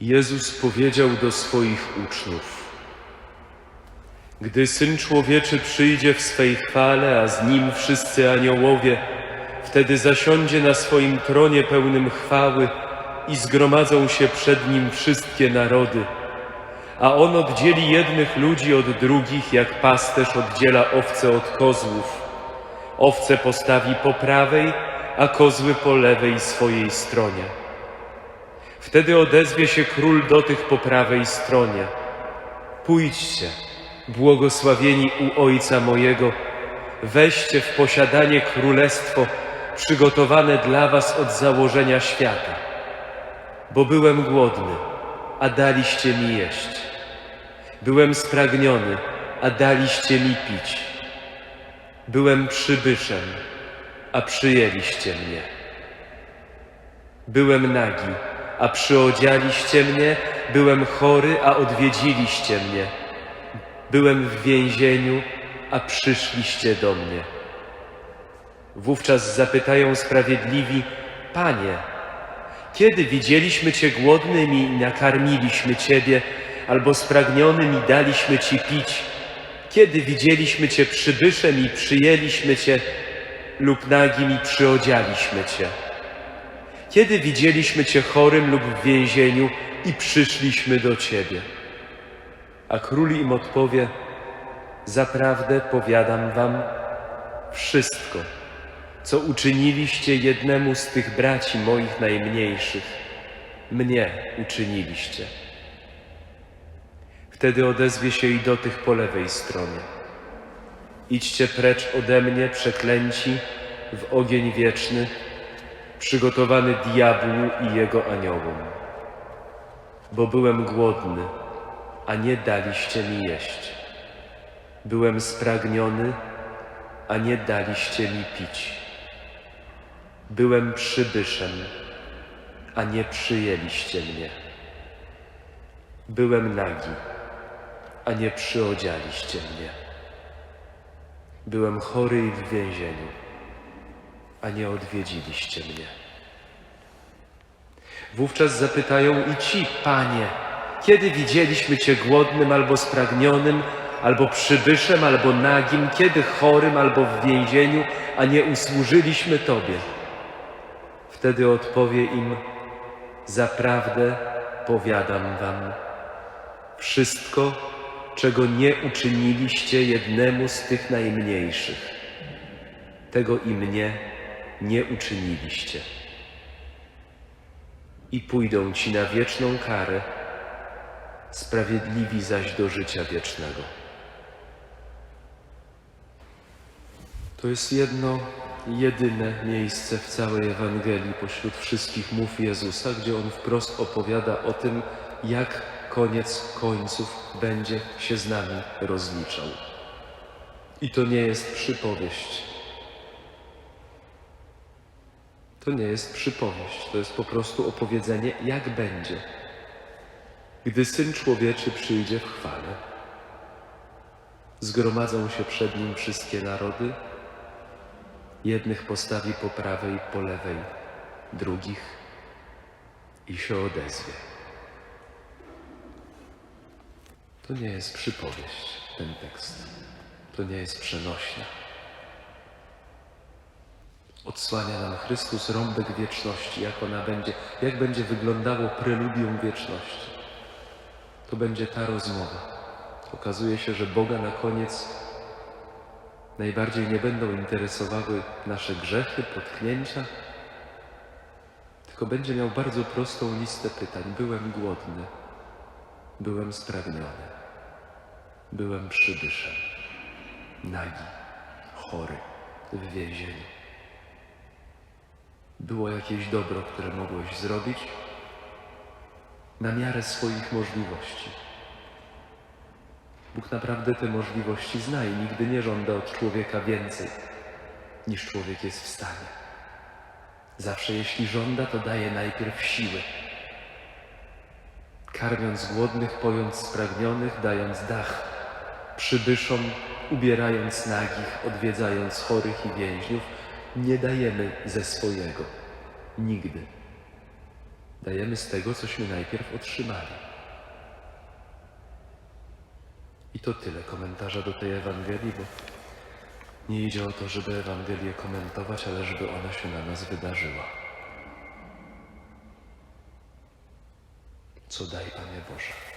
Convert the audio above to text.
Jezus powiedział do swoich uczniów: Gdy syn człowieczy przyjdzie w swej chwale, a z nim wszyscy aniołowie, wtedy zasiądzie na swoim tronie pełnym chwały i zgromadzą się przed nim wszystkie narody. A on oddzieli jednych ludzi od drugich, jak pasterz oddziela owce od kozłów. Owce postawi po prawej, a kozły po lewej swojej stronie. Wtedy odezwie się król do tych po prawej stronie. Pójdźcie, błogosławieni u Ojca mojego, weźcie w posiadanie królestwo przygotowane dla was od założenia świata. Bo byłem głodny, a daliście mi jeść. Byłem spragniony, a daliście mi pić. Byłem przybyszem, a przyjęliście mnie. Byłem nagi, a przyodzialiście mnie, byłem chory, a odwiedziliście mnie. Byłem w więzieniu, a przyszliście do mnie. Wówczas zapytają sprawiedliwi, Panie, kiedy widzieliśmy Cię głodnym i nakarmiliśmy Ciebie, albo spragnionym i daliśmy Ci pić? Kiedy widzieliśmy Cię przybyszem i przyjęliśmy Cię, lub nagim i przyodzialiśmy Cię? Kiedy widzieliśmy Cię chorym lub w więzieniu i przyszliśmy do Ciebie? A król im odpowie, zaprawdę powiadam wam, wszystko, co uczyniliście jednemu z tych braci moich najmniejszych, mnie uczyniliście. Wtedy odezwie się i do tych po lewej stronie. Idźcie precz ode mnie, przeklęci, w ogień wieczny, przygotowany diabłu i jego aniołom. Bo byłem głodny, a nie daliście mi jeść. Byłem spragniony, a nie daliście mi pić. Byłem przybyszem, a nie przyjęliście mnie. Byłem nagi, a nie przyodzialiście mnie. Byłem chory i w więzieniu, a nie odwiedziliście mnie. Wówczas zapytają i ci, Panie, kiedy widzieliśmy Cię głodnym albo spragnionym, albo przybyszem, albo nagim, kiedy chorym, albo w więzieniu, a nie usłużyliśmy Tobie? Wtedy odpowie im, zaprawdę powiadam Wam, wszystko, czego nie uczyniliście jednemu z tych najmniejszych, tego i mnie nie uczyniliście. I pójdą ci na wieczną karę, sprawiedliwi zaś do życia wiecznego. To jest jedno, jedyne miejsce w całej Ewangelii pośród wszystkich mów Jezusa, gdzie On wprost opowiada o tym, jak koniec końców będzie się z nami rozliczał. I to nie jest przypowieść. To nie jest przypowieść, to jest po prostu opowiedzenie, jak będzie, gdy Syn Człowieczy przyjdzie w chwale. Zgromadzą się przed Nim wszystkie narody, jednych postawi po prawej, po lewej, drugich i się odezwie. To nie jest przypowieść, ten tekst. To nie jest przenośnia. Odsłania nam Chrystus rąbek wieczności, jak ona będzie, jak będzie wyglądało preludium wieczności. To będzie ta rozmowa. Okazuje się, że Boga na koniec najbardziej nie będą interesowały nasze grzechy, potknięcia, tylko będzie miał bardzo prostą listę pytań. Byłem głodny, byłem spragniony, byłem przybyszem, nagi, chory, w więzieniu. Było jakieś dobro, które mogłeś zrobić na miarę swoich możliwości. Bóg naprawdę te możliwości zna i nigdy nie żąda od człowieka więcej, niż człowiek jest w stanie. Zawsze jeśli żąda, to daje najpierw siły. Karmiąc głodnych, pojąc spragnionych, dając dach przybyszom, ubierając nagich, odwiedzając chorych i więźniów, nie dajemy ze swojego. Nigdy. Dajemy z tego, cośmy najpierw otrzymali. I to tyle komentarza do tej Ewangelii, bo nie idzie o to, żeby Ewangelię komentować, ale żeby ona się na nas wydarzyła. Co daj, Panie Boże.